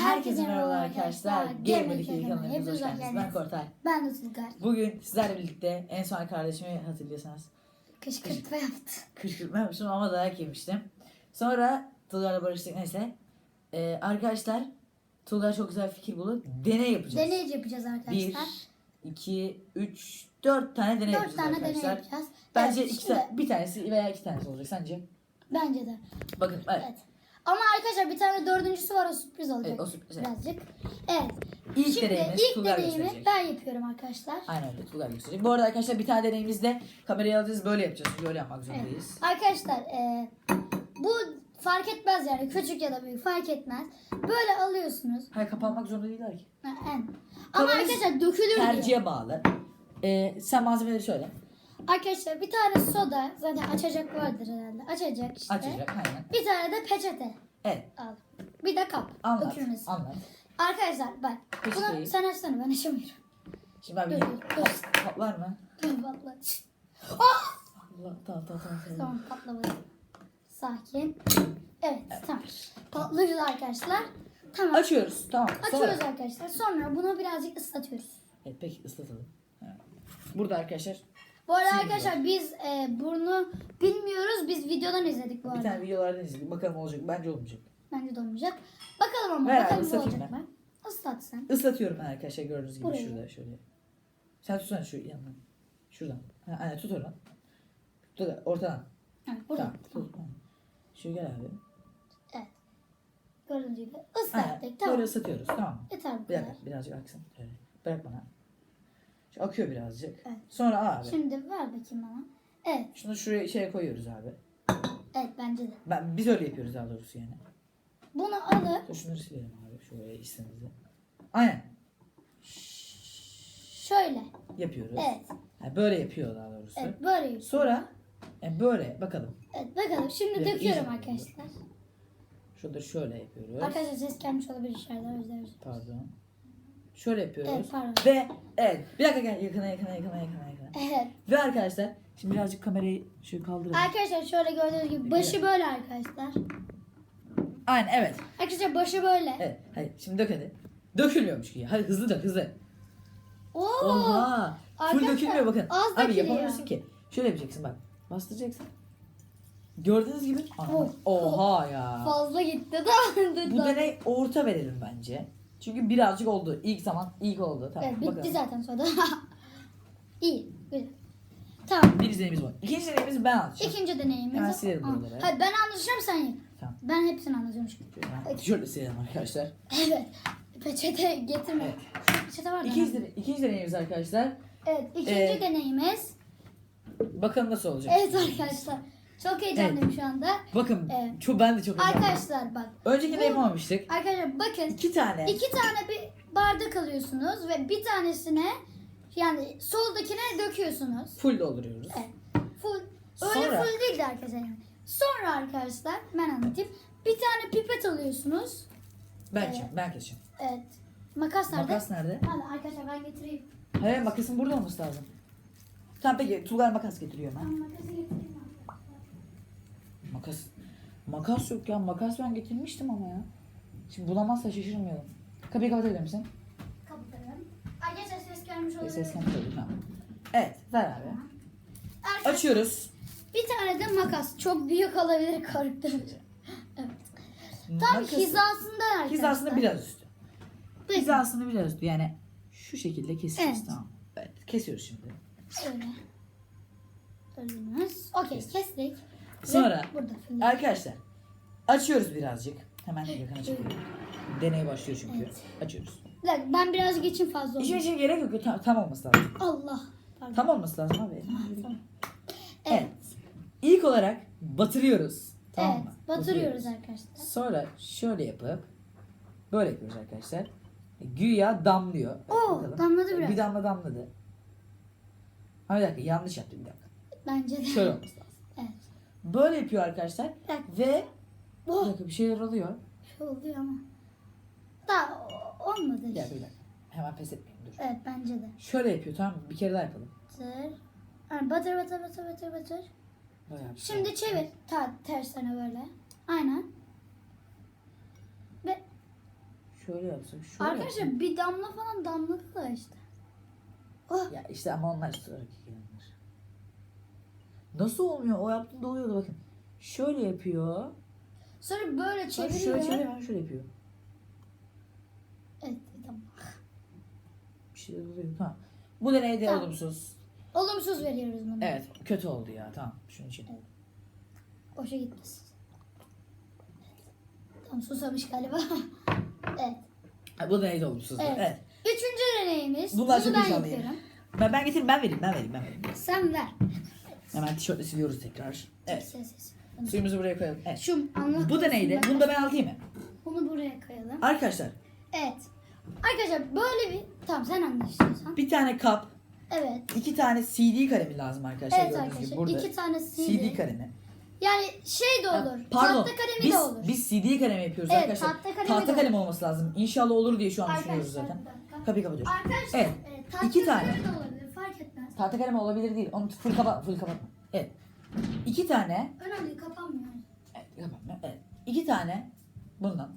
Herkese merhaba arkadaşlar. Gamer 2 kanalına hepiniz hoş geldiniz. Ben. Kortay. Ben de Tulgar. Bugün sizlerle birlikte en son kardeşimi hatırlıyorsanız Kışkırtma yaptı. kışkırtma yapmıştım ama dayak yemiştim. Sonra Tulgar'la barıştık neyse. Ee, arkadaşlar Tulgar çok güzel fikir buldu. Deney yapacağız. Deney yapacağız Bir, arkadaşlar. iki, üç, dört tane deney Dört yapacağız tane deney arkadaşlar. yapacağız. Bence Evet, iki şimdi- ta- bir tanesi veya iki tanesi olacak sence? Bence de. Bakın evet. Evet. Ama arkadaşlar bir tane dördüncüsü var o sürpriz olacak. Evet, o sürpriz. Birazcık. Evet. İlk Şimdi deneyimiz ilk Tulgar deneyimi gösterecek. ben yapıyorum arkadaşlar. Aynen öyle Tulgar gösterecek. Bu arada arkadaşlar bir tane deneyimizde kamerayı alacağız böyle yapacağız. Çünkü öyle yapmak zorundayız. Arkadaşlar e, bu fark etmez yani küçük ya da büyük fark etmez. Böyle alıyorsunuz. Hayır kapanmak zorunda değiller ki. Ha, en. Ama Kafanız arkadaşlar dökülür diye. Tercihe bağlı. Ee, sen malzemeleri söyle. Arkadaşlar bir tane soda zaten açacak vardır herhalde. Açacak işte. Açacak aynen. Bir tane de peçete Evet al. Bir de kap. anlat. Dökülmesin. Anlat. Arkadaşlar bak. Peçeteyi. Bunu sen açsana ben açamıyorum. Şimdi ben bir Dur, dur, dur. Pat- patlar mı? Dur vallahi. Allah tamam tamam tamam. tamam. Patlamadı. Sakin. Evet, tamam. Patlıyoruz arkadaşlar. Tamam. Açıyoruz tamam. Açıyoruz Sonra. arkadaşlar. Sonra bunu birazcık ıslatıyoruz. Evet peki ıslatalım. Evet. Burada arkadaşlar Bu arada Şimdi arkadaşlar biz e, bunu bilmiyoruz. Biz videodan izledik bu bir arada. tane videolardan izledik. Bakalım olacak. Bence olmayacak. Bence de olmayacak. Bakalım ama Ver abi, bakalım ıslatayım olacak ben. mı? Islat sen. Islatıyorum ben arkadaşlar gördüğünüz gibi Burayı. şurada şöyle. Sen tutsana şu yandan. Şuradan. Ha, aynen tut oradan. Tut ortadan. Evet, burada. Tamam. Tut. Tamam. Şu gel abi. Evet. Gördüğünüz gibi Aynen. ıslattık. Tamam. Böyle ıslatıyoruz. Tamam. Yeter bu Bir kadar. dakika birazcık aksın. Şöyle. Bırak bana. Akıyor birazcık. Evet. Sonra abi. Şimdi ver bakayım bana. Evet. Şunu şuraya şeye koyuyoruz abi. Evet bence de. Ben, biz öyle yapıyoruz daha doğrusu yani. Bunu alıp şunları silelim abi. Şuraya içsinizde. Aynen. şöyle. Yapıyoruz. Evet. Ha, böyle yapıyor daha doğrusu. Evet böyle yapıyoruz. Sonra yani böyle bakalım. Evet bakalım. Şimdi Evet, döküyorum arkadaşlar. Şurada şöyle yapıyoruz. Arkadaşlar ses gelmiş olabilir içeride. O yüzden. Pardon. Şöyle yapıyoruz. Evet pardon. Ve evet. Bir dakika gel. Yakına yakına yakına yakına yakına. Evet. Ve arkadaşlar. Şimdi birazcık kamerayı şöyle kaldıralım. Arkadaşlar şöyle gördüğünüz gibi başı böyle arkadaşlar. Aynen evet. Arkadaşlar başı böyle. Evet. Hadi şimdi dök hadi. Dökülmüyormuş ki. Hadi hızlı dök hızlı. Oo. Oha. Full Arkadaşlar, dökülmüyor bakın. az Abi dökülüyor. yapamıyorsun ki. Şöyle yapacaksın bak. Bastıracaksın. Gördüğünüz gibi. Aha. Oh. Oha ya. Fazla gitti da. Bu deney orta verelim bence. Çünkü birazcık oldu. İlk zaman ilk oldu. Tamam. Evet bitti bakalım. zaten soda. İyi. Güzel. Tamam. Birinci deneyimiz bu. İkinci deneyimizi ben anlatacağım. İkinci deneyimiz. Hemen silelim Aa, buraları. Hayır ben anlatacağım sen yap. Tamam. Ben hepsini anlatıyorum çünkü. Şöyle, ben tişörtle silelim arkadaşlar. Evet. Peçete getirme. Evet. Peçete var da. İkinci, deney- ikinci deneyimiz arkadaşlar. Evet. ikinci Ee, deneyimiz. Bakalım nasıl olacak. Evet arkadaşlar. Çok heyecanlıyım şu anda. Bakın Evet. çok ben de çok heyecanlıyım. Arkadaşlar bak. Öncekinde Bu- yapamamıştık. Arkadaşlar bakın. İki tane. iki tane bir bardak alıyorsunuz ve bir tanesine yani soldakine döküyorsunuz. Full dolduruyoruz. Evet. Full. Öyle Sonra- full değil de arkadaşlar yani. Sonra arkadaşlar ben anlatayım. Bir tane pipet alıyorsunuz. Ben Evet. Ben keseceğim. Evet. Makas nerede? Makas nerede? Hadi arkadaşlar ben getireyim. Hayır makasın burada olması lazım. Tamam peki Tuğlar makas getiriyor Ben ben. makası getireyim. Makas. Makas yok ya. Makas ben getirmiştim ama ya. Şimdi bulamazsa şaşırmayalım. Kapıyı kapatabilir misin? Kapatalım. Arkadaşlar ses gelmiş olabilir. ses kapatabilir tamam. Evet ver abi. Arkadaşlar, Açıyoruz. Bir tane de makas. Çok büyük olabilir korktum. evet. Tam Makası- hizasında arkadaşlar. Hizasını biraz üstü. Peki. Hizasını biraz üstü. Yani şu şekilde kesiyoruz Evet. tamam. Evet kesiyoruz şimdi. Öyle. Önümüz. Okey Kes. kestik. Sonra burada arkadaşlar açıyoruz birazcık. Hemen yakına çekiyorum. Deney başlıyor çünkü. Evet. Açıyoruz. Bir dakika ben birazcık için fazla İşin oldum. için gerek yok. Tam, tam olması lazım. Allah. Pardon. Tam olması lazım abi. Tamam. Evet. Evet. İlk olarak batırıyoruz. Tamam evet. mı? Batırıyoruz arkadaşlar. Sonra şöyle yapıp böyle yapıyoruz arkadaşlar. Güya damlıyor. Evet, Oo, bakalım. damladı biraz. Bir damla damladı. Ha bir dakika yanlış yaptım bir dakika. Bence de. Şöyle olması lazım. Evet. Böyle yapıyor arkadaşlar. Evet. Ve bir Oh, dakika bir şeyler oluyor. şey oluyor ama. Daha olmadı. Bir dakika bir dakika. Hemen pes etmeyin dur. Evet bence de. Şöyle yapıyor tamam mı? Bir kere daha yapalım. Batır. Yani batır batır batır batır batır. Bayağı bir Şimdi şey. çevir. Ta tersine böyle. Aynen. Ve Şöyle yapsak. Şöyle Arkadaşlar yapsak. bir damla falan damladı da işte. Oh. Ya işte ama onlar sonraki gelenler. Nasıl olmuyor? O yaptığında oluyordu bakın. Şöyle yapıyor. Sonra böyle çeviriyor. Şöyle çeviriyor. Şöyle yapıyor. Evet tamam. Bir şeyler oluyor. Tamam. Bu deneyde Tamam. olumsuz. Olumsuz veriyoruz bunu. Evet. Kötü oldu ya. Tamam. Şunun için. Boşa gitmesin. Tam susamış galiba. evet. Ha, bu deneyde olumsuzdu. Evet. Evet. Üçüncü deneyimiz. Bunlar Bunu çok ben heyecanlıyım. yapıyorum. Ben, ben getireyim. Ben vereyim. Ben vereyim. Ben vereyim. Sen ver. Hemen tişörtle siliyoruz tekrar. Evet. Suyumuzu buraya koyalım. Evet. Şu anlat. Bu deneyde. Bunu da ben alayım mı? Bunu buraya koyalım. Arkadaşlar Evet. Arkadaşlar böyle bir... Tamam sen anla istiyorsan. bir tane kap, Evet. iki tane CD kalemi lazım arkadaşlar. Evet Gördüğünüz gibi arkadaşlar. burada. iki tane CD. CD kalemi. Yani şey de olur. Pardon. Tahta kalemi biz, de olur. Biz CD kalemi yapıyoruz Evet, arkadaşlar. tahta kalemi tahta de kalem olması lazım. İnşallah olur diye şu an düşünüyoruz Arkadaşlar, zaten. bir dakika. Kapıyı kapatıyoruz. Arkadaşlar Evet. e, tahta iki kalemi tane. de olabilir. Fark etmez. Tahta kalem olabilir değil. Onu full kapa full kapatma. Evet. İki tane. Önemli kapanmıyor. Evet, kapatma. Evet. İki tane bundan.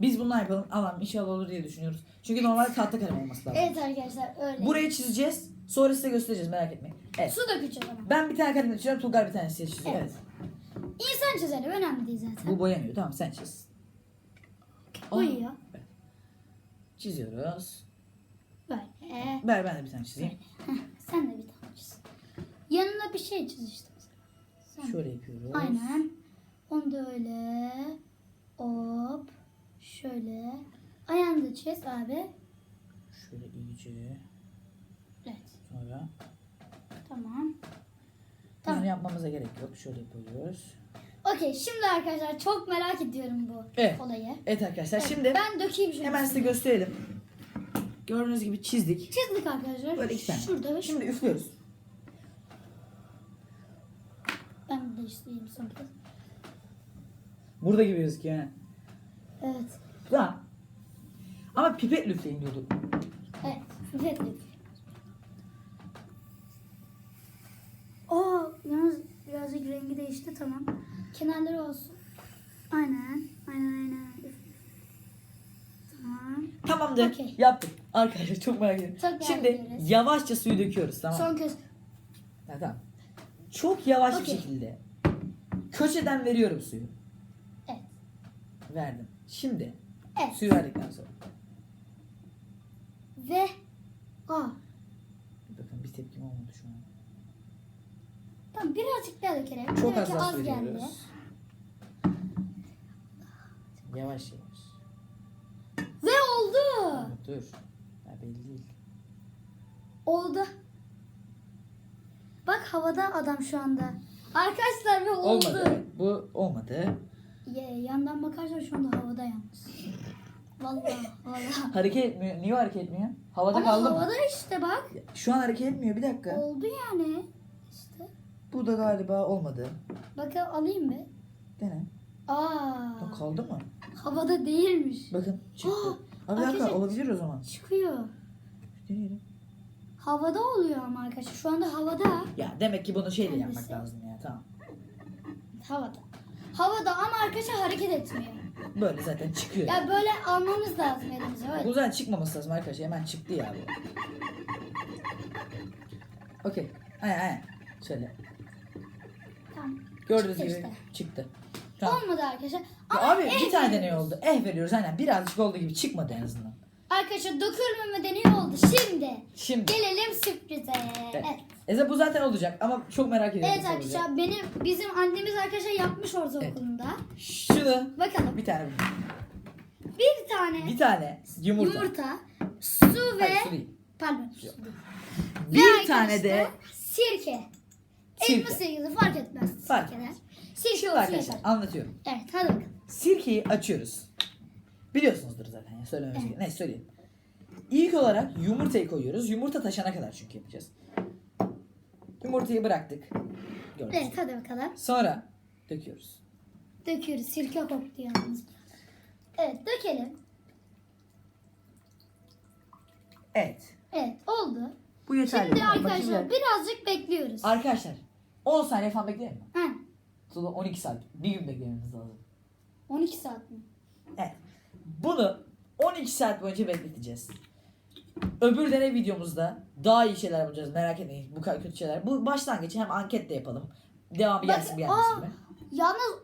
Biz bundan yapalım. Allah'ım inşallah olur diye düşünüyoruz. Çünkü normalde tahta kalem olması lazım. Evet arkadaşlar öyle. Burayı çizeceğiz. Sonra size göstereceğiz merak etmeyin. Evet. Su dökeceğiz ama. Ben bir tane kalem çiziyorum. Tulgar bir tane çiziyor. Evet. Evet. İnsan çizelim önemli değil zaten. Bu boyamıyor. Tamam sen çiz. Boyuyor. Çiziyoruz. Böyle. Ver ben de bir tane çizeyim. Sen de bir tane çiz. Yanına bir şey çiz işte. Sen. Şöyle yapıyoruz. Aynen. Onu da öyle. Hop. Şöyle. Ayağını da çiz abi. Şöyle iyice. Evet. Sonra Tamam. Tamam. Tamam. yapmamıza gerek yok. Şöyle yapıyoruz. Okey şimdi arkadaşlar çok merak ediyorum bu Evet. olayı. Evet arkadaşlar şimdi ben dökeyim şöyle. hemen size gösterelim. Gördüğünüz gibi çizdik. Çizdik arkadaşlar. Böyle iki tane. Şurada ve Şimdi üflüyoruz. Ben de isteyeyim son kez. Burada gibi gözüküyor. Evet. Tamam. Ama pipetle üfleyin diyordu. Evet. Evet. Aa, yalnız birazcık rengi değişti tamam. Kenarları olsun. Aynen. Aynen aynen. Tamamdır. Okey. Yaptık. Arkadaşlar çok merak ediyorum. Çok Şimdi ediyoruz. yavaşça suyu döküyoruz tamam mı? Son kez. Ha, tamam. Çok yavaş Okey. bir şekilde köşeden veriyorum suyu. Evet. Verdim. Şimdi Evet. suyu verdikten sonra. Ve aa, Bakın bir tepkim olmadı şu an. tamam birazcık daha dökelim. Çok az Belki daha az su geldi. veriyoruz. Yavaş yavaş. Dur. Ya belli değil. Oldu. Bak havada adam şu anda. Arkadaşlar ve oldu. Olmadı. Bu olmadı. Ye, yandan bakarsan şu anda havada yalnız. Vallahi vallahi. Hareket etmiyor. Niye hareket etmiyor? Havada Ama kaldı havada mı? işte bak. Şu an hareket etmiyor. Bir dakika. Oldu yani. İşte. Bu da galiba olmadı. Bakın alayım mı? Dene. Aa. Bak kaldı mı? Havada değilmiş. Bakın çıktı. Abi bir dakika arkadaşlar- olabilir o zaman. Çıkıyor. Deneyelim. Havada oluyor ama arkadaşlar. Şu anda havada. Ya demek ki bunu şeyle yapmak Hangisi? lazım ya. Tamam. Havada. Havada ama arkadaşlar hareket etmiyor. Böyle zaten çıkıyor. Ya böyle almamız lazım elimize. Bu Öyle. zaten çıkmaması lazım arkadaşlar. Hemen çıktı ya bu. Okey. Aynen aynen. Şöyle. Tamam. Gördüğünüz Çıktı gibi işte. çıktı. Tamam. Olmadı arkadaşlar. Ama abi eh bir tane deney oldu. Eh veriyoruz aynen. Birazcık olduğu gibi çıkmadı en azından. Arkadaşlar dökülmeme deneyi oldu. Şimdi Şimdi. gelelim sürprize. Evet. Evet. Eze bu zaten olacak ama çok merak ediyorum. Evet nasıl olacak. arkadaşlar benim bizim annemiz arkadaşlar yapmış ortaokulunda. Şunu Bakalım. bir tane Bir tane bir tane yumurta. yumurta, su ve Hayır, su değil. pardon. su değil. Ve Bir tane de arkadaşlar sirke. Sirke. Elma sirkesi fark etmez. Fark etmez. Sirke Şimdi olsun arkadaşlar yeter. anlatıyorum. Evet hadi bakalım. Sirkeyi açıyoruz. Biliyorsunuzdur zaten ya söylememiz gerek. Neyse söyleyeyim. İlk olarak yumurtayı koyuyoruz. Yumurta taşana kadar çünkü yapacağız. Yumurtayı bıraktık. Gördünüz. Evet hadi bakalım. Sonra döküyoruz. Döküyoruz. Sirke koktu yalnız. Evet dökelim. Evet. Evet oldu. Bu yeterli. Şimdi Bakayım arkadaşlar bir- birazcık bekliyoruz. Arkadaşlar 10 saniye falan bekleyelim mi? Ha, Sonra 12 saat. Bir gün beklememiz lazım. 12 saat mi? Evet. Bunu 12 saat boyunca bekleteceğiz. Öbür deney videomuzda daha iyi şeyler bulacağız. Merak etmeyin. Bu kadar kötü şeyler. Bu başlangıç hem anket de yapalım. Devamı gelsin Bakın, gelmesin gibi. Yalnız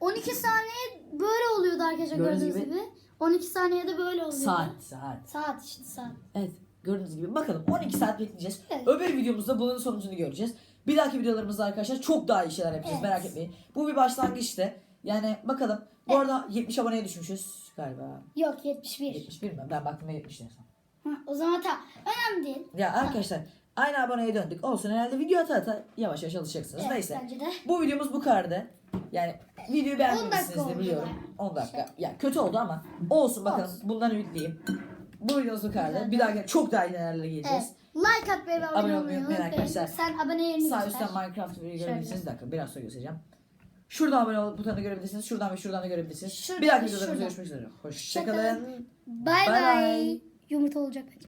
12 saniye böyle oluyordu arkadaşlar Gördüğünüz gördüğünüz gibi. gibi. 12 saniyede böyle oluyordu. Saat saat. Saat işte saat. Evet gördüğünüz gibi. Bakalım 12 saat bekleyeceğiz. Evet. Öbür videomuzda bunun sonucunu göreceğiz. Bir dahaki videolarımızda arkadaşlar çok daha iyi şeyler yapacağız. Evet. Merak etmeyin. Bu bir başlangıçtı. Yani bakalım. Bu arada 70 aboneye düşmüşüz galiba. Yok 71. 71 mi? Ben baktığımda 70 en son. Ha, o zaman tamam. Önemli değil. Ya arkadaşlar aynı aboneye döndük. Olsun herhalde video ata ata yavaş yavaş alışacaksınız. Evet, Neyse. bence de. Bu videomuz bu kadardı. Yani videoyu beğenmemişsinizdir oldu biliyorum. yani. 10 dakika. Ya kötü oldu ama olsun bakalım. Bundan ümitliyim. Bu videomuz bu kadardı. Bir daha çok daha iyi nelerle geleceğiz. Evet. Like atmayı ve abone, Abone olmayı unutmayın arkadaşlar. Sen abone yerini Sağ göster. üstten Minecraft videoyu görebilirsiniz. Bir dakika biraz sonra göstereceğim. Şuradan abone ol butonunu görebilirsiniz. Şuradan ve şuradan da görebilirsiniz. Şuradan bir dahaki şuradan. görüşmek üzere. Hoşçakalın. Bye Bye bye. bye. Yumurta olacak.